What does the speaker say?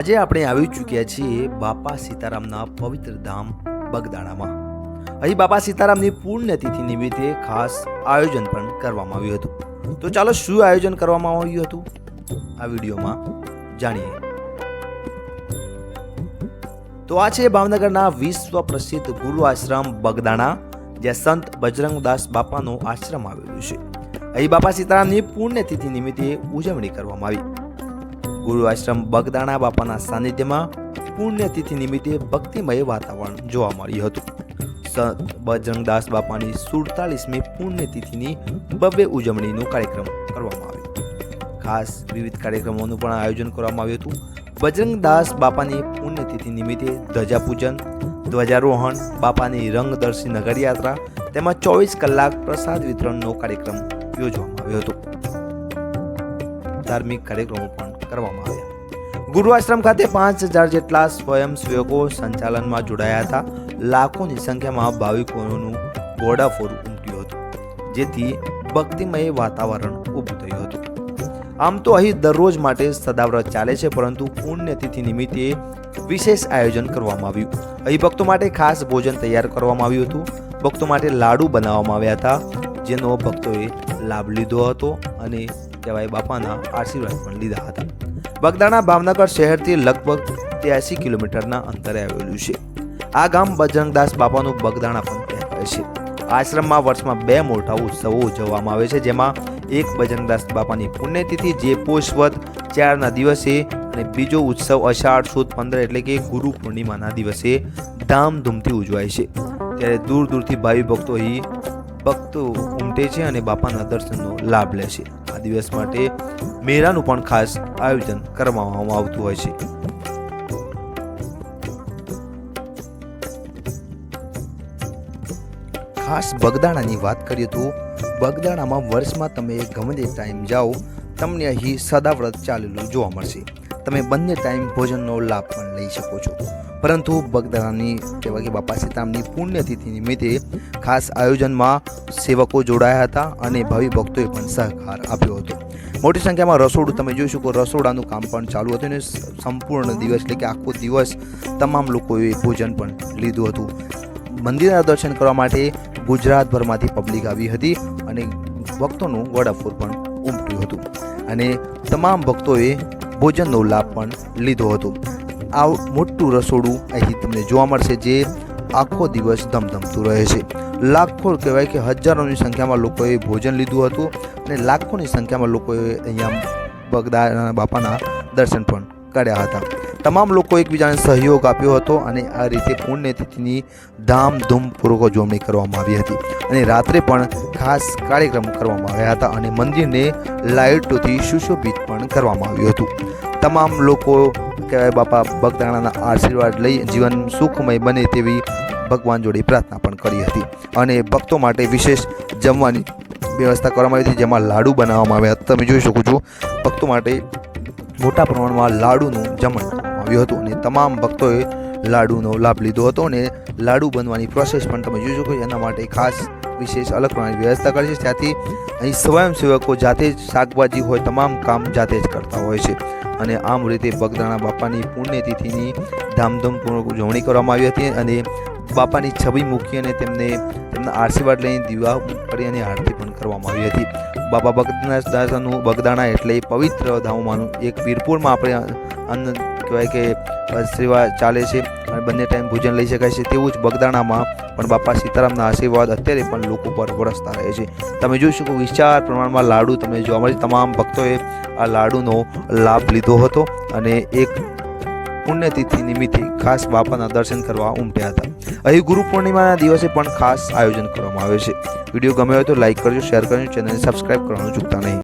આજે આપણે આવી ચૂક્યા છીએ બાપા સીતારામના પવિત્ર ધામ બગદાણામાં. અહીં બાપા સીતારામની પુણ્યતિથિ નિમિત્તે ખાસ આયોજન પણ કરવામાં આવ્યું હતું. તો ચાલો શું આયોજન કરવામાં આવ્યું હતું? આ વિડીયોમાં જાણીએ. તો આ છે ભાવનગરના વિશ્વ પ્રસિદ્ધ ગુરુ આશ્રમ બગદાણા, જ્યાં સંત બજરંગદાસ બાપાનો આશ્રમ આવેલું છે. અહીં બાપા સીતારામની પુણ્યતિથિ નિમિત્તે ઉજવણી કરવામાં આવી. ગુરુ આશ્રમ બગદાણા બાપાના સાનિધ્યમાં પુણ્યતિથિ નિમિત્તે ભક્તિમય વાતાવરણ જોવા મળ્યું હતું. સંત બજરંગદાસ બાપાની સુડતાલીસમી પુણ્યતિથિની ભવ્ય ઉજવણીનો કાર્યક્રમ કરવામાં આવ્યો. ખાસ વિવિધ કાર્યક્રમોનું પણ આયોજન કરવામાં આવ્યું હતું. બજરંગદાસ બાપાની પુણ્યતિથિ નિમિત્તે ધ્વજાપૂજન, ધ્વજારોહણ, બાપાની રંગદર્શી નગરયાત્રા તેમજ ચોવીસ કલાક પ્રસાદ વિતરણનો કાર્યક્રમ યોજવામાં આવ્યો હતો. ધાર્મિક કાર્યક્રમો પણ કરવામાં આવ્યા. ગુરુ આશ્રમ ખાતે પાંચ હજાર જેટલા સ્વયંસેવકો સંચાલનમાં જોડાયા હતા. લાખોની સંખ્યામાં ભાવિકોનું ગોડાફોર ઉમટ્યું હતું, જેથી ભક્તિમય વાતાવરણ ઊભું થયું હતું. આમ તો અહીં દરરોજ માટે સદાવ્રત ચાલે છે, પરંતુ પુણ્યતિથિ નિમિત્તે વિશેષ આયોજન કરવામાં આવ્યું. અહીં ભક્તો માટે ખાસ ભોજન તૈયાર કરવામાં આવ્યું હતું. ભક્તો માટે લાડુ બનાવવામાં આવ્યા હતા, જેનો ભક્તોએ લાભ લીધો હતો અને કહેવાય બાપાના આશીર્વાદ પણ લીધા હતા. બગદાણા ભાવનગર શહેરથી લગભગ ત્યાસી કિલોમીટરના અંતરે આવેલું છે. આ ગામ બજરંગદાસ બાપાનું બગદાણા પણ કહેવાય છે. આશ્રમમાં વર્ષમાં બે મોટા ઉત્સવો ઉજવવામાં આવે છે, જેમાં એક બજરંગદાસ બાપાની પુણ્યતિથિ, જે પોષવદ ચારના દિવસે અને બીજો ઉત્સવ અષાઢ સુદ પંદર એટલે કે ગુરુ પૂર્ણિમાના દિવસે ધામધૂમથી ઉજવાય છે. ત્યારે દૂર દૂરથી ભાવિ ભક્તો અહીં ભક્તો ઉમટે છે અને બાપાના દર્શનનો લાભ લે છે. દિવસ માટે મેળાનું પણ ખાસ આયોજન કરવામાં આવતું હોય છે. ખાસ બગદાણાની વાત કરીએ તો બગદાણામાં વર્ષમાં તમે ગમે તે ટાઈમ જાઓ, તમને અહીં સદાવ્રત ચાલેલું જોવા મળશે. તમે બંને ટાઈમ ભોજનનો લાભ પણ લઈ શકો છો. પરંતુ બગદાણાની કહેવાય કે બાપા સીતારામની પુણ્યતિથિ નિમિત્તે ખાસ આયોજનમાં સેવકો જોડાયા હતા અને ભાવિ ભક્તોએ પણ સહકાર આપ્યો હતો. મોટી સંખ્યામાં રસોડું તમે જોઈ શકો, રસોડાનું કામ પણ ચાલુ હતું અને સંપૂર્ણ દિવસ એટલે કે આખો દિવસ તમામ લોકોએ ભોજન પણ લીધું હતું. મંદિરના દર્શન કરવા માટે ગુજરાતભરમાંથી પબ્લિક આવી હતી અને ભક્તોનું વડાફોર પણ ઉમટ્યું હતું. અને તમામ ભક્તોએ ભોજનનો લાભ પણ લીધો હતો. આ મોટું રસોડું અહીં તમને જોવા મળશે જે આખો દિવસ ધમધમતું રહે છે. લાખો કહેવાય કે હજારોની સંખ્યામાં લોકોએ ભોજન લીધું હતું અને લાખોની સંખ્યામાં લોકોએ અહીંયા બગદાના બાપાના દર્શન પણ કર્યા હતા. તમામ લોકો એકબીજાને સહયોગ આપ્યો હતો અને આ રીતે પુણ્યતિથિની ધામધૂમપૂર્વક ઉજવણી કરવામાં આવી હતી. અને રાત્રે પણ ખાસ કાર્યક્રમ કરવામાં આવ્યા હતા અને મંદિરને લાઇટોથી સુશોભિત પણ કરવામાં આવ્યું હતું. તમામ લોકો, કહેવાય બાપા ભક્તાણાના આશીર્વાદ લઈ જીવન સુખમય બને તેવી ભગવાન જોડે પ્રાર્થના પણ કરી હતી. અને ભક્તો માટે વિશેષ જમવાની વ્યવસ્થા કરવામાં આવી હતી, જેમાં લાડુ બનાવવામાં આવ્યા હતા. તમે જોઈ શકો છો, ભક્તો માટે મોટા પ્રમાણમાં લાડુનું જમણ આવ્યું હતું અને તમામ ભક્તોએ લાડુનો લાભ લીધો હતો અને લાડુ બનવાની પ્રોસેસ પણ તમે જોઈ શકો એના માટે ખાસ વિશેષ અલગ પ્રમાણની વ્યવસ્થા કરી છે. ત્યાંથી અહીં સ્વયંસેવકો જાતે જ શાકભાજી હોય, તમામ કામ જાતે જ કરતા હોય છે. અને આમ રીતે બગદાણા બાપાની પુણ્યતિથિની ધામધૂમપૂર્વક ઉજવણી કરવામાં આવી હતી અને બાપાની છબી મૂકી અને તેમને તેમના આશીર્વાદ લઈને દીવા કરી અને આરતી પણ કરવામાં આવી હતી. બાબા બગદાના દાસાનું બગદાણા એટલે પવિત્ર ધામોમાંનું એક વીરપુરમાં આપણે અન્ન કહેવાય કે સેવા ચાલે છે અને બંને ટાઈમ ભોજન લઈ શકાય છે તેવું જ બગદાણામાં પણ બાપા સીતારામના આશીર્વાદ અત્યારે પણ લોકો પર વરસતા રહે છે. તમે જોઈ શકો વિશાળ પ્રમાણમાં લાડુ તમે જોવા મળે તમામ ભક્તોએ આ લાડુનો લાભ લીધો હતો અને એક પુણ્યતિથિ નિમિત્તે ખાસ બાપાના દર્શન કરવા ઉમટ્યા હતા. અહીં ગુરુ પૂર્ણિમાના દિવસે પણ ખાસ આયોજન કરવામાં આવે છે. વીડિયો ગમ્યો હોય તો લાઇક કરજો, શેર કરજો, ચેનલને સબસ્ક્રાઇબ કરવાનું ચૂકતા નહીં.